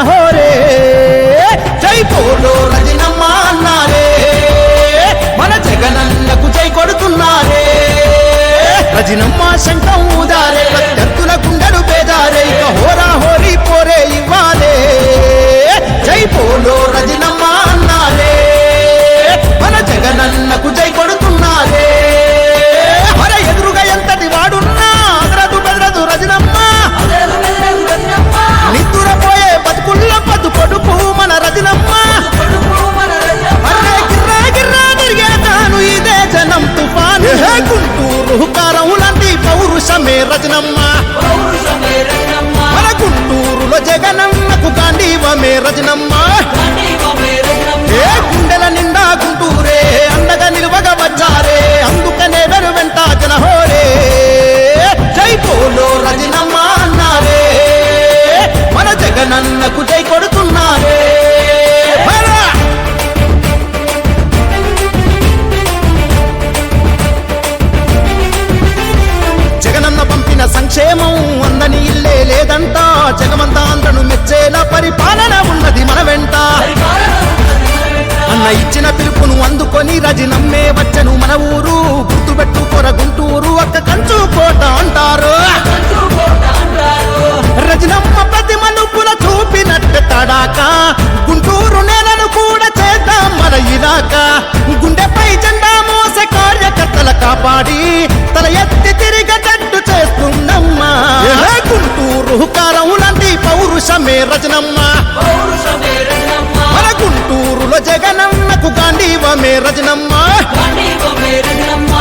జన హోరే. జై బోలో రజనమ్మ అన్నారే. మన జగనన్నకు జై కొడుతున్నారే. రజనమ్మ శంఖం ఊదారే భక్తుల కుండలు రజనమ్మ మన గుంటూరులో జగనన్నకు గాంధీవమే రజనమ్మ రజి నమ్మే వచ్చను మన ఊరు. గుర్తుపెట్టు కొర గుంటూరు. అక్క కంచు కోట అంటారు. రజనమ్మ ప్రతి మలుపుల చూపినట్టు తడాక. గుంటూరు నేలను కూడా చేద్దాం మన ఇలాక. గుండెపై జెండా మోసే కార్యకర్తల కాపాడి. తల ఎత్తి తిరిగేటట్టు చేస్తుందమ్మా గుంటూరు కారం లాంటి పౌరుషమే రజనమ్మ. గాంధీవమే రజనమ్మ.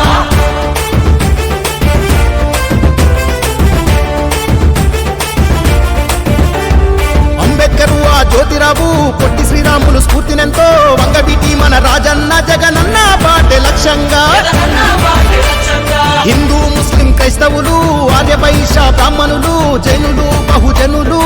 అంబేద్కర్ ఆ జ్యోతిరావు పొట్టి శ్రీరాములు స్ఫూర్తినెంతో వంగబీటి మన రాజన్న జగనన్న పాటే లక్ష్యంగా. హిందూ ముస్లిం క్రైస్తవులు ఆర్య వైశ్య బ్రాహ్మణులు జైనులు బహుజనులు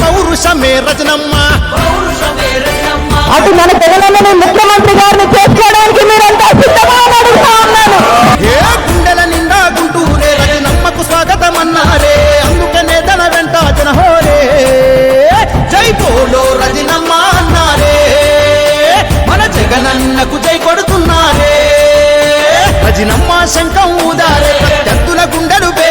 పౌరుషమే రజనమ్మ. అటు మన తెలంగాణ ముఖ్యమంత్రి గారిని చేసుకోవడానికి మీరంతా సిద్ధమా అని అడుగుతా ఉన్నాను. ఏ గుండెల నిండా గుంటూరే రజనమ్మకు స్వాగతం అన్నారే అందుకనే తన వెంట జనహోరే జై పోలో రజనమ్మ అన్నారే. మన జగనన్నకు జై కొడుతున్నారే. రజనమ్మ శంఖం ఊదారే ప్రత్యర్థుల గుండెలు బే